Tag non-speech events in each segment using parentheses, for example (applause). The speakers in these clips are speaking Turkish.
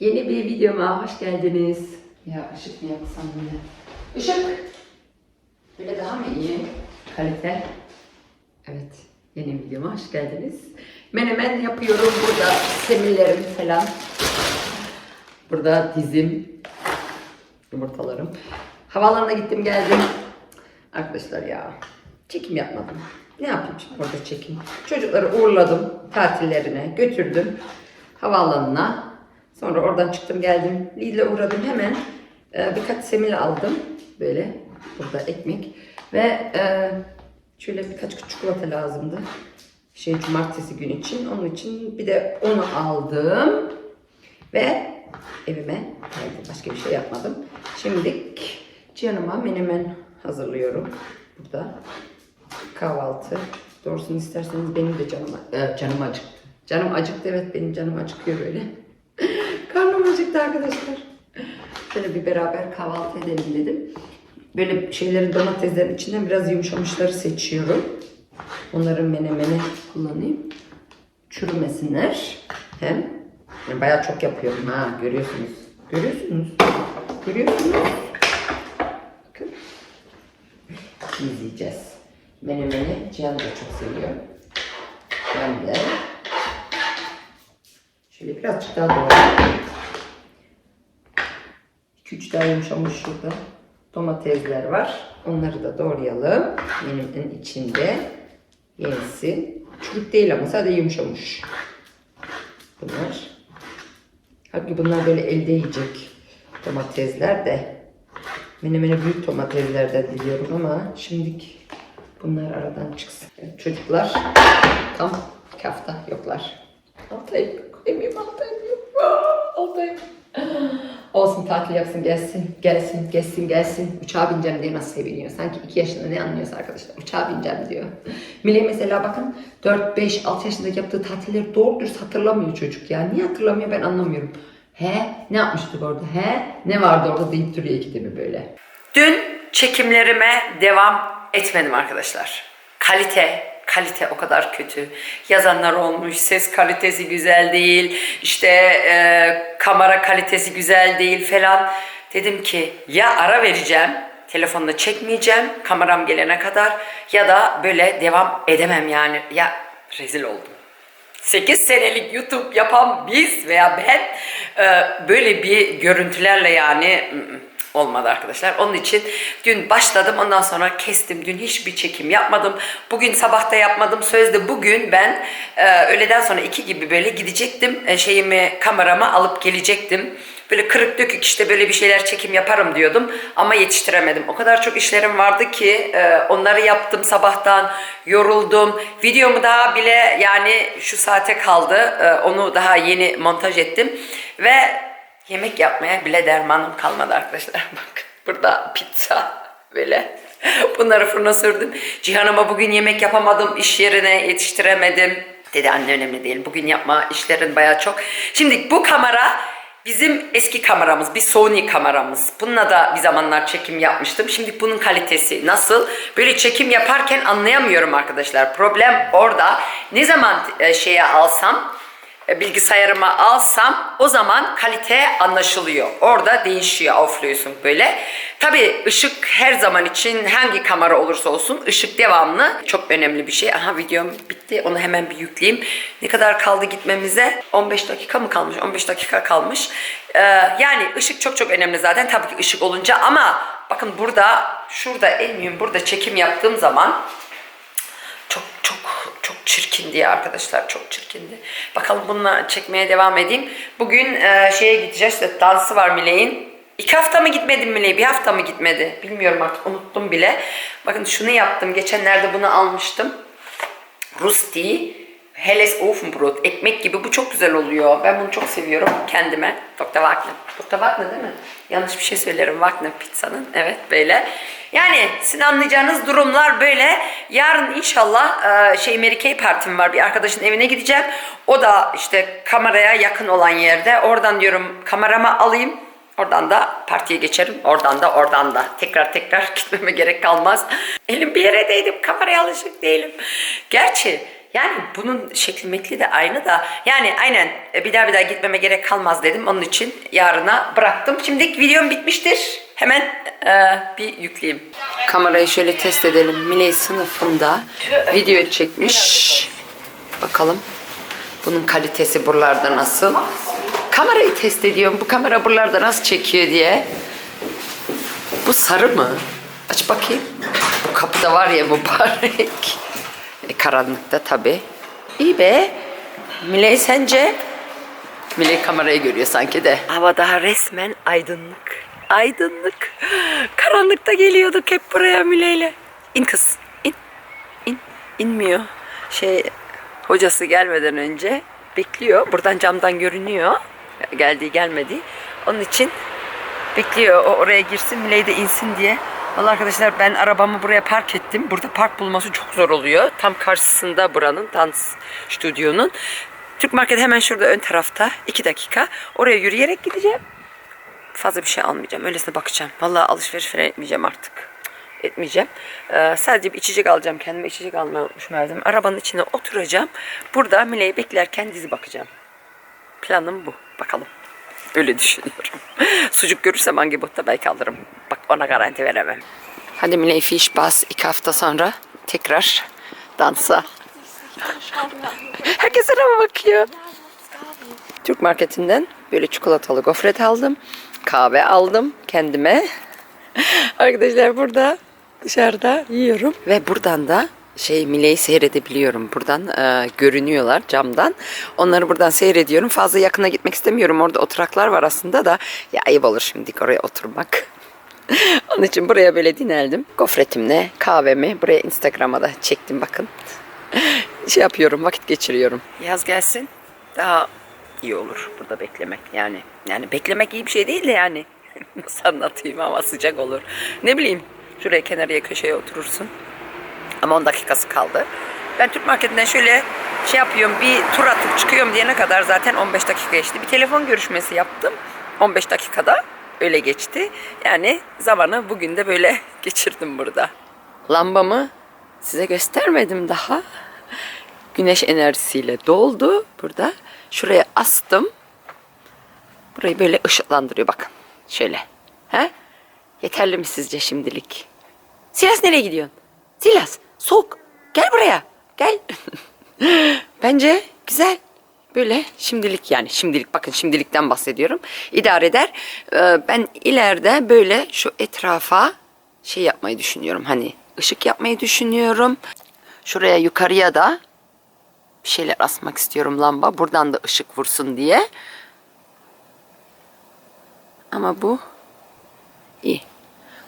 Yeni bir videoma hoş geldiniz. Ya ışık mı yapsam yine? Işık! Böyle daha mı iyi? Kalite. Evet, yeni videoma hoş geldiniz. Menemen yapıyorum burada. Semillerim falan. Burada dizim. Yumurtalarım. Havaalanına gittim geldim. Arkadaşlar ya çekim yapmadım. Ne yapayım şimdi orada çekim? Çocukları uğurladım tatillerine götürdüm havaalanına. Sonra oradan çıktım geldim. Lidl'e uğradım hemen. e, birkaç semil aldım. Böyle burada ekmek. Ve e, şöyle birkaç çikolata lazımdı. Şey cumartesi gün için. Onun için bir de onu aldım. Ve evime geldim. Başka bir şey yapmadım. Şimdi canıma menemen hazırlıyorum. Burada kahvaltı. Doğrusunu isterseniz benim de canım, e, canım acıktı. Canım acıktı evet benim canım acıkıyor böyle. Acıktı arkadaşlar. Şöyle bir beraber kahvaltı edelim dedim. Böyle şeylerin domateslerin içinden biraz yumuşamışları seçiyorum. Onların menemeni kullanayım. Çürümesinler. Hem yani bayağı çok yapıyorum ha görüyorsunuz. Görüyorsunuz. Görüyorsunuz. Bakın. İzleyeceğiz. Menemeni Cihan da çok seviyor. Ben de. Şöyle birazcık daha doğrayayım. 2-3 daha yumuşamış şurada. Domatesler var. Onları da doğrayalım. Menemenin içinde yensin. Çürük değil ama sadece yumuşamış. Bunlar. Halbuki bunlar böyle elde yiyecek domatesler de. Menemene büyük domatesler de diliyorum ama şimdilik bunlar aradan çıksın. Evet, çocuklar tam iki hafta yoklar. Altı ay yok. Altı ay yok. Olsun tatil yapsın gelsin gelsin gelsin gelsin uçağa bineceğim diye nasıl seviniyor. Sanki 2 yaşında ne anlıyorsa arkadaşlar uçağa bineceğim diyor. (laughs) Miley mesela bakın 4, 5, 6 yaşındaki yaptığı tatilleri doğru dürüst hatırlamıyor çocuk ya. Niye hatırlamıyor ben anlamıyorum. He ne yapmıştık orada he ne vardı orada deyip duruyor ikide bir böyle. Dün çekimlerime devam etmedim arkadaşlar. Kalite kalite o kadar kötü. Yazanlar olmuş, ses kalitesi güzel değil, işte e, kamera kalitesi güzel değil falan. Dedim ki ya ara vereceğim, telefonla çekmeyeceğim kameram gelene kadar ya da böyle devam edemem yani. Ya rezil oldum. 8 senelik YouTube yapan biz veya ben e, böyle bir görüntülerle yani ı, ı, olmadı arkadaşlar. Onun için dün başladım ondan sonra kestim. Dün hiçbir çekim yapmadım. Bugün sabahta yapmadım. Sözde bugün ben e, öğleden sonra 2 gibi böyle gidecektim. E, şeyimi kameramı alıp gelecektim. Böyle kırık dökük işte böyle bir şeyler çekim yaparım diyordum ama yetiştiremedim. O kadar çok işlerim vardı ki e, onları yaptım sabahtan yoruldum. Videomu daha bile yani şu saate kaldı. E, onu daha yeni montaj ettim ve yemek yapmaya bile dermanım kalmadı arkadaşlar. (laughs) Bak burada pizza böyle. Bunları fırına sürdüm. Cihan'ıma bugün yemek yapamadım. iş yerine yetiştiremedim. Dedi anne önemli değil. Bugün yapma işlerin bayağı çok. Şimdi bu kamera Bizim eski kameramız, bir Sony kameramız. Bununla da bir zamanlar çekim yapmıştım. Şimdi bunun kalitesi nasıl? Böyle çekim yaparken anlayamıyorum arkadaşlar. Problem orada. Ne zaman e, şeye alsam, bilgisayarıma alsam o zaman kalite anlaşılıyor. Orada değişiyor, offluyorsun böyle. Tabii ışık her zaman için hangi kamera olursa olsun ışık devamlı. Çok önemli bir şey. Aha videom bitti. Onu hemen bir yükleyeyim. Ne kadar kaldı gitmemize? 15 dakika mı kalmış? 15 dakika kalmış. Ee, yani ışık çok çok önemli zaten. Tabii ki ışık olunca ama bakın burada şurada elmiyim burada çekim yaptığım zaman çok çok çok çirkindi ya arkadaşlar çok çirkindi. Bakalım bununla çekmeye devam edeyim. Bugün e, şeye gideceğiz. İşte dansı var Miley'in. İki hafta mı gitmedim Miley? Bir hafta mı gitmedi? Bilmiyorum artık unuttum bile. Bakın şunu yaptım. Geçenlerde bunu almıştım. Rusti Helles Ofenbrot. Ekmek gibi. Bu çok güzel oluyor. Ben bunu çok seviyorum kendime. Dr. Wagner. Dr. Wagner değil mi? Yanlış bir şey söylerim. Wagner pizzanın. Evet böyle. Yani sizin anlayacağınız durumlar böyle. Yarın inşallah e, şey Mary Kay partim var. Bir arkadaşın evine gideceğim. O da işte kameraya yakın olan yerde. Oradan diyorum kameramı alayım. Oradan da partiye geçerim. Oradan da oradan da. Tekrar tekrar (laughs) gitmeme gerek kalmaz. Elim bir yere değdim. Kameraya alışık değilim. Gerçi Yani bunun şekli mekli de aynı da yani aynen e, bir daha bir daha gitmeme gerek kalmaz dedim. Onun için yarına bıraktım. Şimdi videom bitmiştir. Hemen e, bir yükleyeyim. Kamerayı şöyle test edelim. Miley sınıfında video çekmiş. Bakalım bunun kalitesi buralarda nasıl? Kamerayı test ediyorum. Bu kamera buralarda nasıl çekiyor diye. Bu sarı mı? Aç bakayım. Bu kapıda var ya mübarek. (laughs) E, karanlıkta tabi. İyi be. Miley sence? Miley kamerayı görüyor sanki de. Hava daha resmen aydınlık. Aydınlık. Karanlıkta geliyorduk hep buraya Miley'le. İn kız. İn. İn. İnmiyor. Şey hocası gelmeden önce bekliyor. Buradan camdan görünüyor. Geldiği gelmedi. Onun için bekliyor o oraya girsin Miley de insin diye. Vallahi arkadaşlar ben arabamı buraya park ettim. Burada park bulması çok zor oluyor. Tam karşısında buranın dans stüdyonun. Türk Market hemen şurada ön tarafta. 2 dakika. Oraya yürüyerek gideceğim. Fazla bir şey almayacağım. Öylesine bakacağım. Vallahi alışveriş falan etmeyeceğim artık. Etmeyeceğim. Ee, sadece bir içecek alacağım. Kendime içecek almayı unutmuşum her. Arabanın içine oturacağım. Burada Mile'yi beklerken dizi bakacağım. Planım bu. Bakalım. Öyle düşünüyorum. (laughs) Sucuk görürsem hangi botta belki alırım. Ona garanti veremem. Hadi Miley Fish Bus iki hafta sonra tekrar dansa. (laughs) Herkes arama bakıyor. Türk marketinden böyle çikolatalı gofret aldım. Kahve aldım kendime. (laughs) Arkadaşlar burada dışarıda yiyorum. Ve buradan da şey Mile'yi seyredebiliyorum. Buradan e, görünüyorlar camdan. Onları buradan seyrediyorum. Fazla yakına gitmek istemiyorum. Orada oturaklar var aslında da. Ya ayıp olur şimdi oraya oturmak. (laughs) Onun için buraya böyle dineldim. Gofretimle kahvemi buraya Instagram'a da çektim bakın. (laughs) şey yapıyorum vakit geçiriyorum. Yaz gelsin daha iyi olur burada beklemek. Yani yani beklemek iyi bir şey değil de yani. (laughs) Nasıl anlatayım ama sıcak olur. Ne bileyim şuraya kenarıya köşeye oturursun. Ama 10 dakikası kaldı. Ben Türk marketinden şöyle şey yapıyorum bir tur atıp çıkıyorum diyene kadar zaten 15 dakika geçti. Bir telefon görüşmesi yaptım. 15 dakikada öyle geçti. Yani zamanı bugün de böyle (laughs) geçirdim burada. Lambamı size göstermedim daha. Güneş enerjisiyle doldu burada. Şuraya astım. Burayı böyle ışıklandırıyor bakın. Şöyle. He? Yeterli mi sizce şimdilik? Silas nereye gidiyorsun? Silas soğuk. Gel buraya. Gel. (laughs) Bence güzel. Böyle şimdilik yani şimdilik bakın şimdilikten bahsediyorum. İdare eder. Ee, ben ileride böyle şu etrafa şey yapmayı düşünüyorum. Hani ışık yapmayı düşünüyorum. Şuraya yukarıya da bir şeyler asmak istiyorum lamba. Buradan da ışık vursun diye. Ama bu iyi.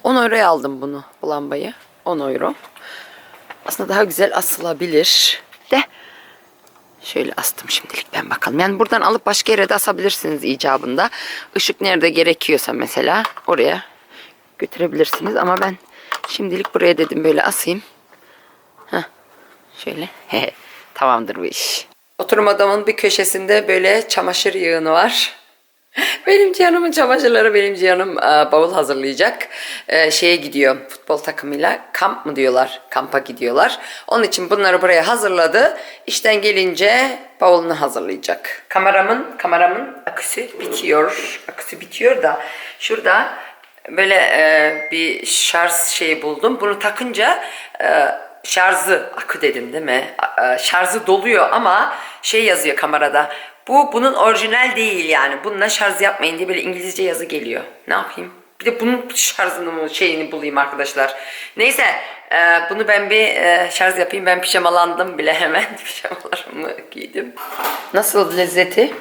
10 euroya aldım bunu, bu lambayı. 10 euro. Aslında daha güzel asılabilir. Şöyle astım şimdilik ben bakalım. Yani buradan alıp başka yere de asabilirsiniz icabında. Işık nerede gerekiyorsa mesela oraya götürebilirsiniz. Ama ben şimdilik buraya dedim böyle asayım. Heh, şöyle. (laughs) Tamamdır bu iş. Oturma odamın bir köşesinde böyle çamaşır yığını var. (laughs) Benim canımın çamaşırları benim canım e, bavul hazırlayacak. E, şeye gidiyor futbol takımıyla kamp mı diyorlar kampa gidiyorlar. Onun için bunları buraya hazırladı. İşten gelince bavulunu hazırlayacak. Kameramın kameramın aküsü bitiyor. Aküsü bitiyor da şurada böyle e, bir şarj şeyi buldum. Bunu takınca e, şarjı akü dedim değil mi? E, Şarjı doluyor ama şey yazıyor kamerada. Bu bunun orijinal değil yani. Bununla şarj yapmayın diye böyle İngilizce yazı geliyor. Ne yapayım? Bir de bunun şarjını şeyini bulayım arkadaşlar. Neyse e, bunu ben bir e, şarj yapayım. Ben pijamalandım bile hemen. (laughs) Pijamalarımı giydim. Nasıl lezzeti?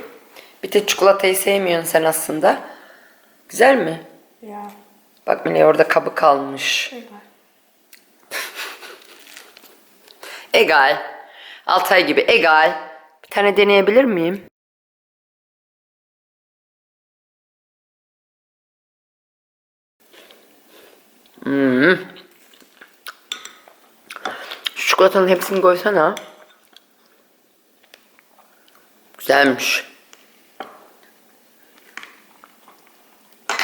Bir de çikolatayı sevmiyorsun sen aslında. Güzel mi? Ja, Bak Mine orada kabı kalmış. egal. Egal. Altay gibi egal. Bir tane deneyebilir miyim? Hmm. Şu çikolatanın hepsini koysana. Güzelmiş.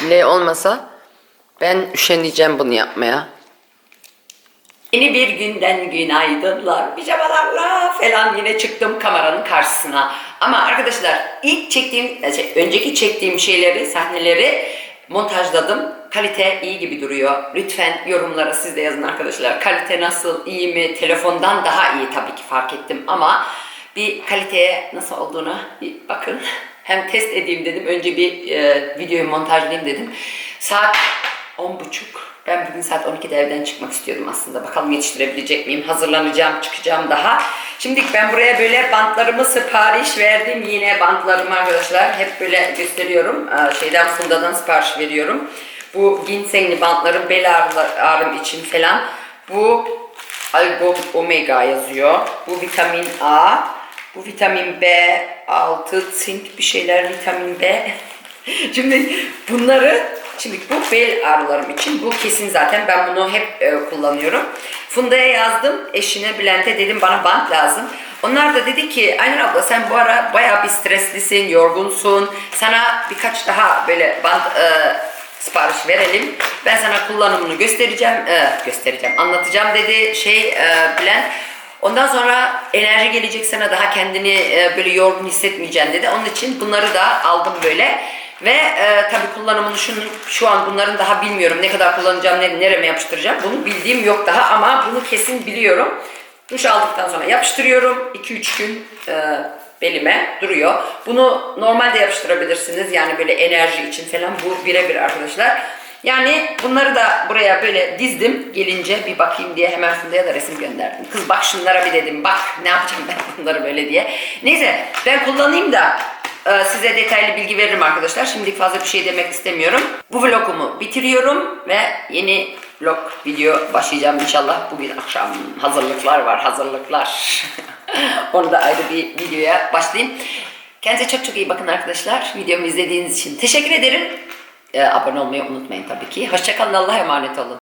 Ne olmasa ben üşeneceğim bunu yapmaya. Yeni bir günden günaydınlar, pijamalarla falan yine çıktım kameranın karşısına. Ama arkadaşlar ilk çektiğim, şey, önceki çektiğim şeyleri, sahneleri montajladım. Kalite iyi gibi duruyor. Lütfen yorumlara siz de yazın arkadaşlar. Kalite nasıl, iyi mi? Telefondan daha iyi tabii ki fark ettim ama bir kaliteye nasıl olduğuna bir bakın. Hem test edeyim dedim. Önce bir e, videoyu montajlayayım dedim. Saat 10.30. Ben bugün saat 12'de evden çıkmak istiyordum aslında. Bakalım yetiştirebilecek miyim? Hazırlanacağım, çıkacağım daha. Şimdi ben buraya böyle bantlarımı sipariş verdim. Yine bantlarımı arkadaşlar hep böyle gösteriyorum. Ee, Şeyden Funda'dan sipariş veriyorum. Bu ginsengli bantlarım bel ağrı- ağrım için falan. Bu Algom Omega yazıyor. Bu vitamin A. Bu vitamin B6, zink bir şeyler vitamin B. (laughs) Şimdi bunları şimdi bu bel ağrılarım için bu kesin zaten ben bunu hep e, kullanıyorum. Funda'ya yazdım eşine Bülent'e dedim bana bant lazım. Onlar da dedi ki Aynur abla sen bu ara bayağı bir streslisin, yorgunsun. Sana birkaç daha böyle bant e, sipariş verelim. Ben sana kullanımını göstereceğim, e, göstereceğim, anlatacağım dedi şey e, Bülent. Ondan sonra enerji gelecek sana daha kendini e, böyle yorgun hissetmeyeceksin dedi. Onun için bunları da aldım böyle. Ve e, tabii kullanımını şunu, şu an bunların daha bilmiyorum. Ne kadar kullanacağım, ne, nereme yapıştıracağım. Bunu bildiğim yok daha ama bunu kesin biliyorum. Duş aldıktan sonra yapıştırıyorum. 2-3 gün e, belime duruyor. Bunu normalde yapıştırabilirsiniz. Yani böyle enerji için falan bu birebir arkadaşlar. Yani bunları da buraya böyle dizdim gelince bir bakayım diye hemen Funda'ya da resim gönderdim. Kız bak şunlara bir dedim bak ne yapacağım ben (laughs) bunları böyle diye. Neyse ben kullanayım da e, size detaylı bilgi veririm arkadaşlar. Şimdilik fazla bir şey demek istemiyorum. Bu vlogumu bitiriyorum ve yeni vlog video başlayacağım inşallah. Bugün akşam hazırlıklar var hazırlıklar. (laughs) (laughs) Onu da ayrı bir videoya başlayayım. Kendinize çok çok iyi bakın arkadaşlar. Videomu izlediğiniz için teşekkür ederim. Ee, abone olmayı unutmayın tabii ki. Hoşçakalın. Allah'a emanet olun.